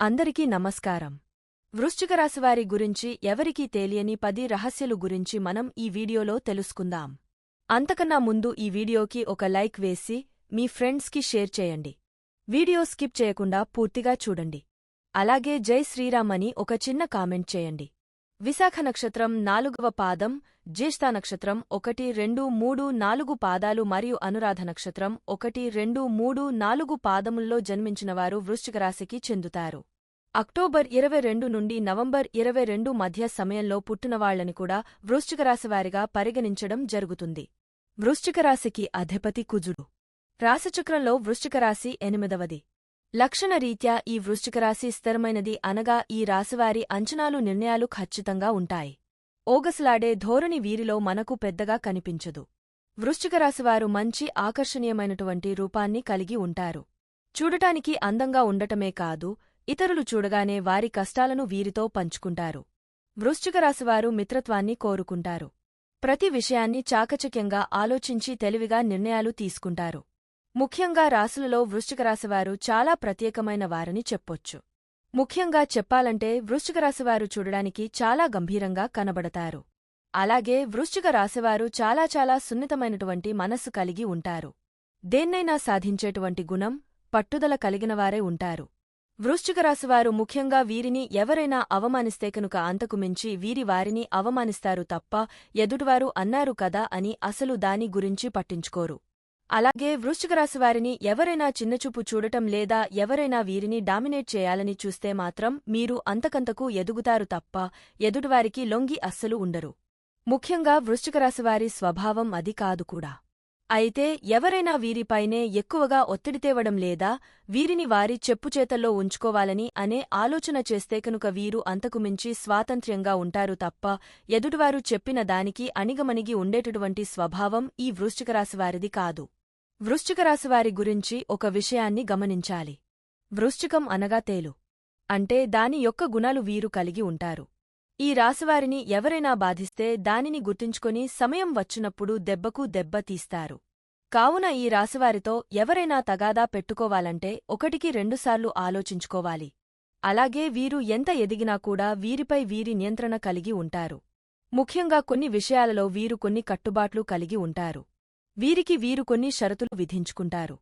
అందరికీ నమస్కారం. వృశ్చిక రాశివారి గురించి ఎవరికీ తెలియని పది రహస్యలు గురించి మనం ఈ వీడియోలో తెలుసుకుందాం. అంతకన్నా ముందు ఈ వీడియోకి ఒక లైక్ వేసి మీ ఫ్రెండ్స్కి షేర్ చేయండి. వీడియో స్కిప్ చేయకుండా పూర్తిగా చూడండి. అలాగే జై శ్రీరామ్ అని ఒక చిన్న కామెంట్ చేయండి. విశాఖ నక్షత్రం నాలుగవ పాదం జ్యేష్ఠ నక్షత్రం ఒకటి రెండు మూడు నాలుగు పాదాలు మరియు అనురాధ నక్షత్రం ఒకటి రెండు మూడు నాలుగు పాదముల్లో జన్మించినవారు వృశ్చిక రాశికి చెందుతారు. అక్టోబర్ ఇరవై రెండు నుండి నవంబర్ ఇరవై రెండు మధ్య సమయంలో పుట్టినవాళ్ళని కూడా వృశ్చిక రాశివారిగా పరిగణించడం జరుగుతుంది. వృశ్చిక రాశికి అధిపతి కుజుడు. రాశిచక్రంలో వృశ్చిక రాశి ఎనిమిదవది. లక్షణరీత్యా ఈ వృశ్చికరాశి స్థిరమైనది అనగా ఈ రాశివారి అంచనాలు నిర్ణయాలు ఖచ్చితంగా ఉంటాయి. ఓగసలాడే ధోరణి వీరిలో మనకు పెద్దగా కనిపించదు. వృశ్చికరాశివారు మంచి ఆకర్షణీయమైనటువంటి రూపాన్ని కలిగి ఉంటారు. చూడటానికి అందంగా ఉండటమే కాదు ఇతరులు చూడగానే వారి కష్టాలను వీరితో పంచుకుంటారు. వృశ్చికరాశివారు మిత్రత్వాన్ని కోరుకుంటారు. ప్రతి విషయాన్ని చాకచక్యంగా ఆలోచించి తెలివిగా నిర్ణయాలు తీసుకుంటారు. ముఖ్యంగా రాసులలో వృశ్చికరాశివారు చాలా ప్రత్యేకమైన వారని చెప్పొచ్చు. ముఖ్యంగా చెప్పాలంటే వృశ్చికరాశివారు చూడడానికి చాలా గంభీరంగా కనబడతారు. అలాగే వృశ్చిక రాశివారు చాలా చాలా సున్నితమైనటువంటి మనస్సు కలిగి ఉంటారు. దేన్నైనా సాధించేటువంటి గుణం పట్టుదల కలిగినవారే ఉంటారు. వృశ్చిక రాశివారు ముఖ్యంగా వీరిని ఎవరైనా అవమానిస్తే కనుక అంతకు మించి వీరి వారిని అవమానిస్తారు తప్ప ఎదుటివారు అన్నారు కదా అని అసలు దాని గురించి పట్టించుకోరు. అలాగే వృశ్చిక రాశివారిని ఎవరైనా చిన్నచూపు చూడటం లేదా ఎవరైనా వీరిని డామినేట్ చేయాలని చూస్తే మాత్రం మీరు అంతకంతకు ఎదుగుతారు తప్ప ఎదుటివారికి లొంగి అస్సలు ఉండరు. ముఖ్యంగా వృశ్చిక రాశివారి స్వభావం అది కాదు కూడా. అయితే ఎవరైనా వీరిపైనే ఎక్కువగా ఒత్తిడి తేవడం లేదా వీరిని వారి చెప్పుచేతల్లో ఉంచుకోవాలని అనే ఆలోచన చేస్తే కనుక వీరు అంతకుమించి స్వాతంత్ర్యంగా ఉంటారు తప్ప ఎదుటివారు చెప్పిన దానికి అణిగమణిగి ఉండేటటువంటి స్వభావం ఈ వృశ్చికరాశివారిది కాదు. వృశ్చికరాశివారి గురించి ఒక విషయాన్ని గమనించాలి. వృశ్చికం అనగా తేలు. అంటే దాని యొక్క గుణాలు వీరు కలిగి ఉంటారు. ఈ రాశివారిని ఎవరైనా బాధిస్తే దానిని గుర్తుంచుకొని సమయం వచ్చినప్పుడు దెబ్బకు దెబ్బ తీస్తారు. కావున ఈ రాశివారితో ఎవరైనా తగాదా పెట్టుకోవాలంటే ఒకటికి రెండుసార్లు ఆలోచించుకోవాలి. అలాగే వీరు ఎంత ఎదిగినా కూడా వీరిపై వీరి నియంత్రణ కలిగి ఉంటారు. ముఖ్యంగా కొన్ని విషయాలలో వీరు కొన్ని కట్టుబాట్లు కలిగి ఉంటారు. వీరికి వీరు కొన్ని షరతులు విధించుకుంటారు.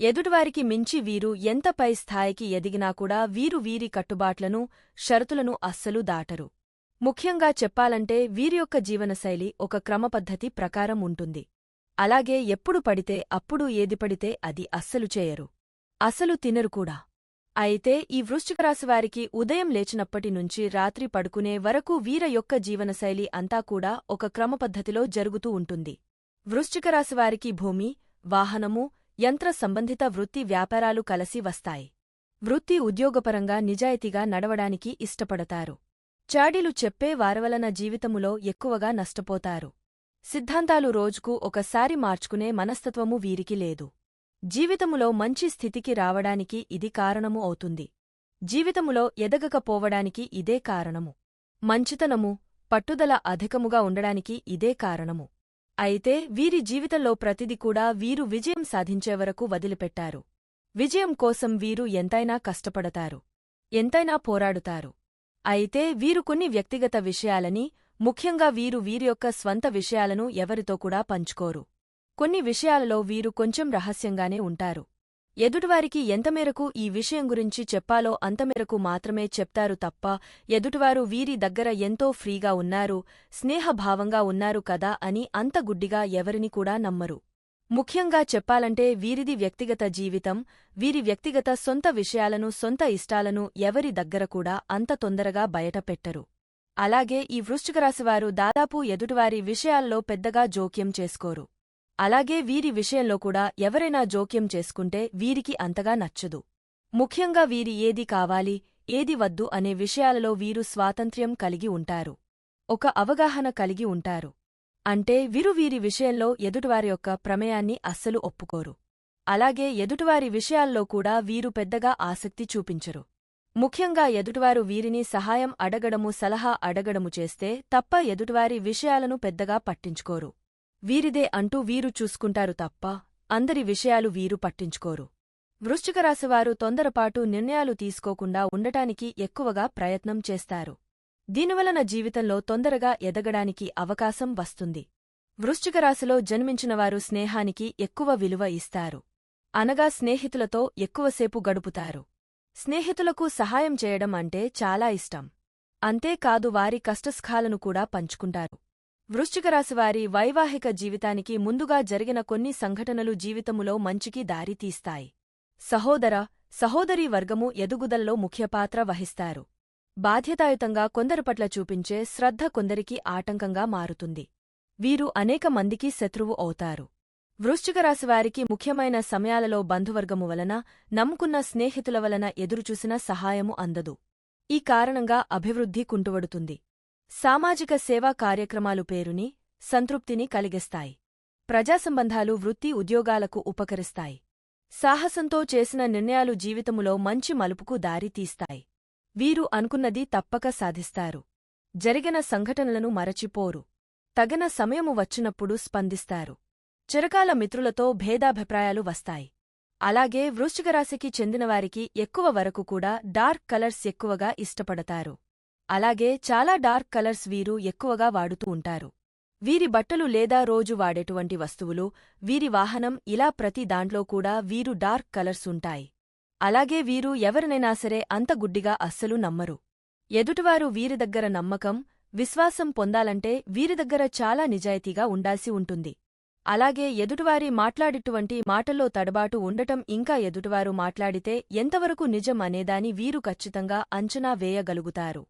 ఎదుటివారికి మించి వీరు ఎంత పై స్థాయికి ఎదిగినా కూడా వీరు వీరి కట్టుబాట్లను షరతులను అస్సలు దాటరు. ముఖ్యంగా చెప్పాలంటే వీరి యొక్క జీవనశైలి ఒక క్రమపద్ధతి ప్రకారం ఉంటుంది. అలాగే ఎప్పుడు పడితే అప్పుడు ఏది పడితే అది అస్సలు చేయరు. అసలు తినరు కూడా. అయితే ఈ వృశ్చికరాశివారికి ఉదయం లేచినప్పటి నుంచి రాత్రి పడుకునే వరకు వీర యొక్క జీవనశైలి అంతా కూడా ఒక క్రమపద్ధతిలో జరుగుతూ ఉంటుంది. వృశ్చికరాశివారికి భూమి వాహనము యంత్ర సంబంధిత వృత్తి వ్యాపారాలు కలసి వస్తాయి. వృత్తి ఉద్యోగపరంగా నిజాయితీగా నడవడానికి ఇష్టపడతారు. చాడీలు చెప్పే వారవలన జీవితములో ఎక్కువగా నష్టపోతారు. సిద్ధాంతాలు రోజుకు ఒకసారి మార్చుకునే మనస్తత్వము వీరికి లేదు. జీవితములో మంచి స్థితికి రావడానికి ఇది కారణము అవుతుంది. జీవితములో ఎదగకపోవడానికి ఇదే కారణము. మంచితనము పట్టుదల అధికముగా ఉండడానికి ఇదే కారణము. అయితే వీరి జీవితంలో ప్రతిది కూడా వీరు విజయం సాధించేవరకు వదిలిపెట్టారు. విజయం కోసం వీరు ఎంతైనా కష్టపడతారు. ఎంతైనా పోరాడుతారు. అయితే వీరు కొన్ని వ్యక్తిగత విషయాలని ముఖ్యంగా వీరు వీరి యొక్క స్వంత విషయాలను ఎవరితో కూడా పంచుకోరు. కొన్ని విషయాలలో వీరు కొంచెం రహస్యంగానే ఉంటారు. ఎదుటివారికి ఎంతమేరకు ఈ విషయం గురించి చెప్పాలో అంతమేరకు మాత్రమే చెప్తారు తప్ప ఎదుటివారు వీరి దగ్గర ఎంతో ఫ్రీగా ఉన్నారు స్నేహభావంగా ఉన్నారు కదా అని అంత గుడ్డిగా ఎవరిని కూడా నమ్మరు. ముఖ్యంగా చెప్పాలంటే వీరిది వ్యక్తిగత జీవితం వీరి వ్యక్తిగత సొంత విషయాలను సొంత ఇష్టాలను ఎవరి దగ్గర కూడా అంత తొందరగా బయటపెట్టరు. అలాగే ఈ వృశ్చికరాశివారు దాదాపు ఎదుటివారి విషయాల్లో పెద్దగా జోక్యం చేసుకోరు. అలాగే వీరి విషయంలో కూడా ఎవరైనా జోక్యం చేసుకుంటే వీరికి అంతగా నచ్చదు. ముఖ్యంగా వీరి ఏది కావాలి ఏది వద్దు అనే విషయాలలో వీరు స్వాతంత్ర్యం కలిగి ఉంటారు. ఒక అవగాహన కలిగి ఉంటారు. అంటే వీరు వీరి విషయంలో ఎదుటివారి యొక్క ప్రమేయాన్ని అస్సలు ఒప్పుకోరు. అలాగే ఎదుటివారి విషయాల్లో కూడా వీరు పెద్దగా ఆసక్తి చూపించరు. ముఖ్యంగా ఎదుటివారు వీరిని సహాయం అడగడము సలహా అడగడము చేస్తే తప్ప ఎదుటివారి విషయాలను పెద్దగా పట్టించుకోరు. వీరిదే అంటూ వీరు చూసుకుంటారు తప్ప అందరి విషయాలు వీరు పట్టించుకోరు. వృశ్చికరాశివారు తొందరపాటు నిర్ణయాలు తీసుకోకుండా ఉండటానికి ఎక్కువగా ప్రయత్నం చేస్తారు. దీనివలన జీవితంలో తొందరగా ఎదగడానికి అవకాశం వస్తుంది. వృశ్చికరాశిలో జన్మించినవారు స్నేహానికి ఎక్కువ విలువ ఇస్తారు. అనగా స్నేహితులతో ఎక్కువసేపు గడుపుతారు. స్నేహితులకు సహాయం చేయడం అంటే చాలా ఇష్టం. అంతేకాదు వారి కష్టస్ఖాలను కూడా పంచుకుంటారు. వృశ్చికరాశివారి వైవాహిక జీవితానికి ముందుగా జరిగిన కొన్ని సంఘటనలు జీవితములో మంచికి దారితీస్తాయి సహోదర సహోదరీ వర్గము ఎదుగుదల్లో ముఖ్యపాత్ర వహిస్తారు. బాధ్యతాయుతంగా కొందరి పట్ల చూపించే శ్రద్ధ కొందరికి ఆటంకంగా మారుతుంది. వీరు అనేక మందికి శత్రువు అవుతారు. వృశ్చికరాశివారికి ముఖ్యమైన సమయాలలో బంధువర్గము వలన నమ్ముకున్న స్నేహితుల వలన ఎదురుచూసిన సహాయము అందదు. ఈ కారణంగా అభివృద్ధి కుంటువడుతుంది. సామాజిక సేవా కార్యక్రమాలు పేరుని సంతృప్తిని కలిగిస్తాయి. ప్రజాసంబంధాలు వృత్తి ఉద్యోగాలకు ఉపకరిస్తాయి. సాహసంతో చేసిన నిర్ణయాలు జీవితములో మంచి మలుపుకు దారితీస్తాయి వీరు అనుకున్నది తప్పక సాధిస్తారు. జరిగిన సంఘటనలను మరచిపోరు. తగిన సమయము వచ్చినప్పుడు స్పందిస్తారు. చిరకాల మిత్రులతో భేదాభిప్రాయాలు వస్తాయి. అలాగే వృశ్చికరాశికి చెందినవారికి ఎక్కువ వరకు కూడా డార్క్ కలర్స్ ఎక్కువగా ఇష్టపడతారు. అలాగే చాలా డార్క్ కలర్స్ వీరు ఎక్కువగా వాడుతూ ఉంటారు. వీరి బట్టలు లేదా రోజు వాడేటువంటి వస్తువులు వీరి వాహనం ఇలా ప్రతి దాంట్లో కూడా వీరు డార్క్ కలర్స్ ఉంటాయి. అలాగే వీరు ఎవరినైనా సరే అంత గుడ్డిగా అస్సలు నమ్మరు. ఎదుటివారు వీరి దగ్గర నమ్మకం విశ్వాసం పొందాలంటే వీరి దగ్గర చాలా నిజాయితీగా ఉండాల్సి ఉంటుంది. అలాగే ఎదుటివారి మాట్లాడిటువంటి మాటల్లో తడబాటు ఉండటం ఇంకా ఎదుటివారు మాట్లాడితే ఎంతవరకు నిజం అనేదాని వీరు ఖచ్చితంగా అంచనా వేయగలుగుతారు.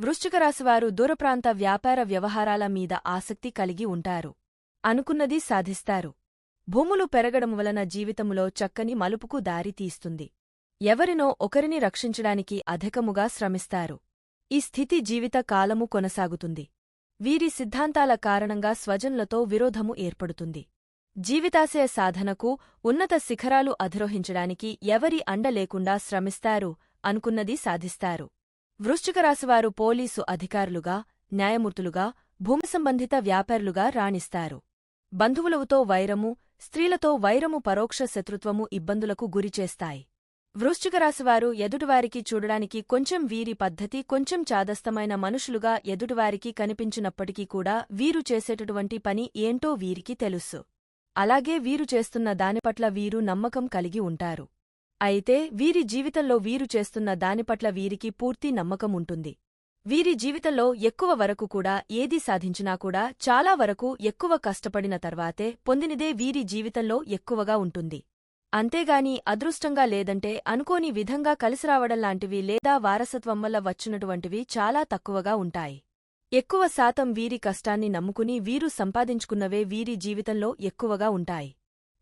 వృశ్చికరాశివారు దూరప్రాంత వ్యాపార వ్యవహారాల మీద ఆసక్తి కలిగి ఉంటారు. అనుకున్నది సాధిస్తారు. భూములు పెరగడం వలన జీవితములో చక్కని మలుపుకు దారితీస్తుంది ఎవరినో ఒకరిని రక్షించడానికి అధికముగా శ్రమిస్తారు. ఈ స్థితి జీవిత కాలము కొనసాగుతుంది. వీరి సిద్ధాంతాల కారణంగా స్వజనులతో విరోధము ఏర్పడుతుంది. జీవితాశయ సాధనకు ఉన్నత శిఖరాలు అధిరోహించడానికి ఎవరి అండ లేకుండా శ్రమిస్తారు అనుకున్నది సాధిస్తారు. వృశ్చికరాశివారు పోలీసు అధికారులుగా న్యాయమూర్తులుగా భూమి సంబంధిత వ్యాపారులుగా రాణిస్తారు. బంధువులవుతో వైరము స్త్రీలతో వైరము పరోక్ష శత్రుత్వము ఇబ్బందులకు గురిచేస్తాయి. వృశ్చికరాశివారు ఎదుటివారికి చూడడానికి కొంచెం వీరి పద్ధతి కొంచెం చాదస్తమైన మనుషులుగా ఎదుటివారికి కనిపించినప్పటికీ కూడా వీరు చేసేటటువంటి పని ఏంటో వీరికి తెలుసు. అలాగే వీరు చేస్తున్న దానిపట్ల వీరు నమ్మకం కలిగి ఉంటారు. అయితే వీరి జీవితంలో వీరు చేస్తున్న దానిపట్ల వీరికి పూర్తి నమ్మకం ఉంటుంది. వీరి జీవితంలో ఎక్కువ వరకు కూడా ఏది సాధించినా కూడా చాలా వరకు ఎక్కువ కష్టపడిన తర్వాతే పొందినదే వీరి జీవితంలో ఎక్కువగా ఉంటుంది. అంతేగాని అదృష్టంగా లేదంటే అనుకోని విధంగా కలిసిరావడంలాంటివి లేదా వారసత్వం వల్ల వచ్చినటువంటివి చాలా తక్కువగా ఉంటాయి. ఎక్కువ శాతం వీరి కష్టాన్ని నమ్ముకుని వీరు సంపాదించుకున్నవే వీరి జీవితంలో ఎక్కువగా ఉంటాయి.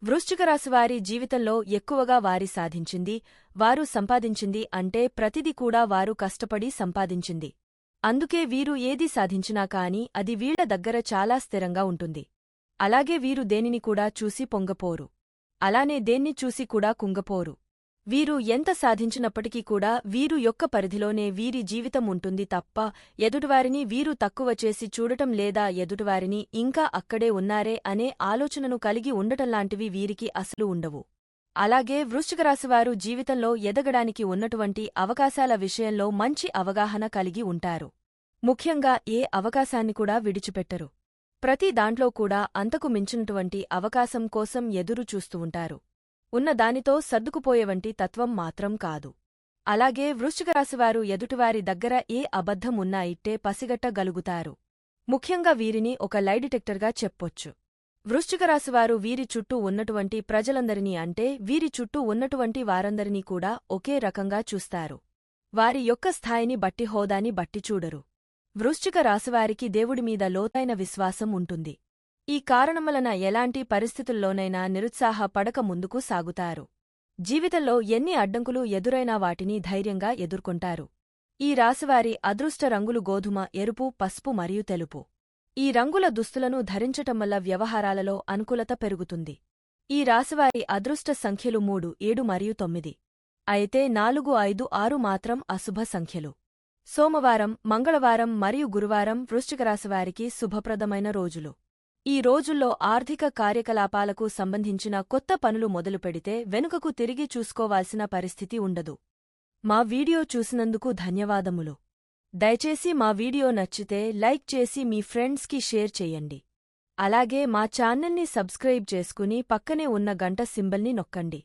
వృశ్చికరాశివారి జీవితంలో ఎక్కువగా వారి సాధించింది వారు సంపాదించింది అంటే ప్రతిది కూడా వారు కష్టపడి సంపాదించింది. అందుకే వీరు ఏది సాధించినా కాని అది వీళ్ళ దగ్గర చాలా స్థిరంగా ఉంటుంది. అలాగే వీరు దేనిని కూడా చూసి పొంగపోరు. అలానే దేన్ని చూసి కూడా కుంగపోరు. వీరు ఎంత సాధించినప్పటికీ కూడా వీరు యొక్క పరిధిలోనే వీరి జీవితం ఉంటుంది తప్ప ఎదుటివారిని వీరు తక్కువ చేసి చూడటం లేదా ఎదుటివారిని ఇంకా అక్కడే ఉన్నారే అనే ఆలోచనను కలిగి ఉండటంలాంటివి వీరికి అసలు ఉండవు. అలాగే వృశ్చికరాశివారు జీవితంలో ఎదగడానికి ఉన్నటువంటి అవకాశాల విషయంలో మంచి అవగాహన కలిగి ఉంటారు. ముఖ్యంగా ఏ అవకాశాన్ని కూడా విడిచిపెట్టరు. ప్రతి దాంట్లో కూడా అంతకు మించినటువంటి అవకాశం కోసం ఎదురు చూస్తూ ఉంటారు. ఉన్న దానితో సర్దుకుపోయేవంటి తత్వం మాత్రం కాదు. అలాగే వృశ్చికరాశివారు ఎదుటివారి దగ్గర ఏ అబద్ధం ఉన్నా ఇట్టే పసిగట్టగలుగుతారు. ముఖ్యంగా వీరిని ఒక లై డిటెక్టర్గా చెప్పొచ్చు. వృశ్చికరాశివారు వీరి చుట్టూ ఉన్నటువంటి ప్రజలందరినీ అంటే వీరి చుట్టూ ఉన్నటువంటి వారందరినీ కూడా ఒకే రకంగా చూస్తారు. వారి యొక్క స్థాయిని బట్టి హోదాని బట్టి చూడరు. వృశ్చిక రాశివారికి దేవుడిమీద లోతైన విశ్వాసం ఉంటుంది. ఈ కారణములన ఎలాంటి పరిస్థితుల్లోనైనా నిరుత్సాహపడక ముందుకు సాగుతారు. జీవితంలో ఎన్ని అడ్డంకులు ఎదురైనా వాటిని ధైర్యంగా ఎదుర్కొంటారు. ఈ రాశివారి అదృష్ట రంగులు గోధుమ ఎరుపు పసుపు మరియు తెలుపు. ఈ రంగుల దుస్తులను ధరించటం వల్ల వ్యవహారాలలో అనుకూలత పెరుగుతుంది. ఈ రాశివారి అదృష్ట సంఖ్యలు మూడు ఏడు మరియు తొమ్మిది. అయితే నాలుగు ఐదు ఆరు మాత్రం అశుభ సంఖ్యలు. సోమవారం మంగళవారం మరియు గురువారం వృశ్చికరాశివారికి శుభప్రదమైన రోజులు. ఈ రోజుల్లో ఆర్థిక కార్యకలాపాలకు సంబంధించిన కొత్త పనులు మొదలుపెడితే వెనుకకు తిరిగి చూసుకోవాల్సిన పరిస్థితి ఉండదు. మా వీడియో చూసినందుకు ధన్యవాదములు. దయచేసి మా వీడియో నచ్చితే లైక్ చేసి మీ ఫ్రెండ్స్కి షేర్ చెయ్యండి అలాగే మా ఛానల్ని సబ్స్క్రైబ్ చేసుకుని పక్కనే ఉన్న గంట సింబల్ని నొక్కండి.